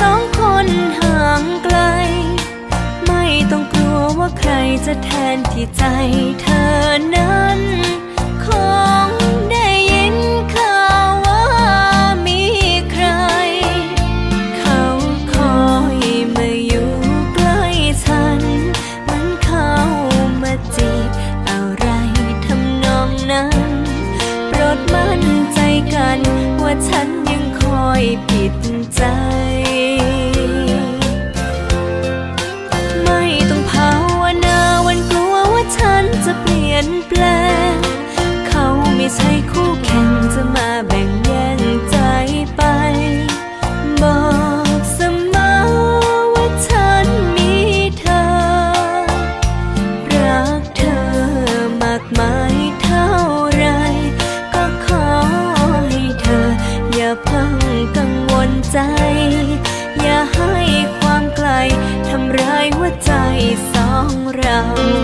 สองคนห่างไกล ไม่ต้องกลัวว่าใครจะแทนที่ใจเธอนั้นคงได้ยินข่าวว่ามีใคร เขาคอยมาอยู่ใกล้ฉันเหมือนเขามาจีบอะไรทำนองนั้น โปรดมั่นใจกันว่าฉัน อยผิดใจ เรา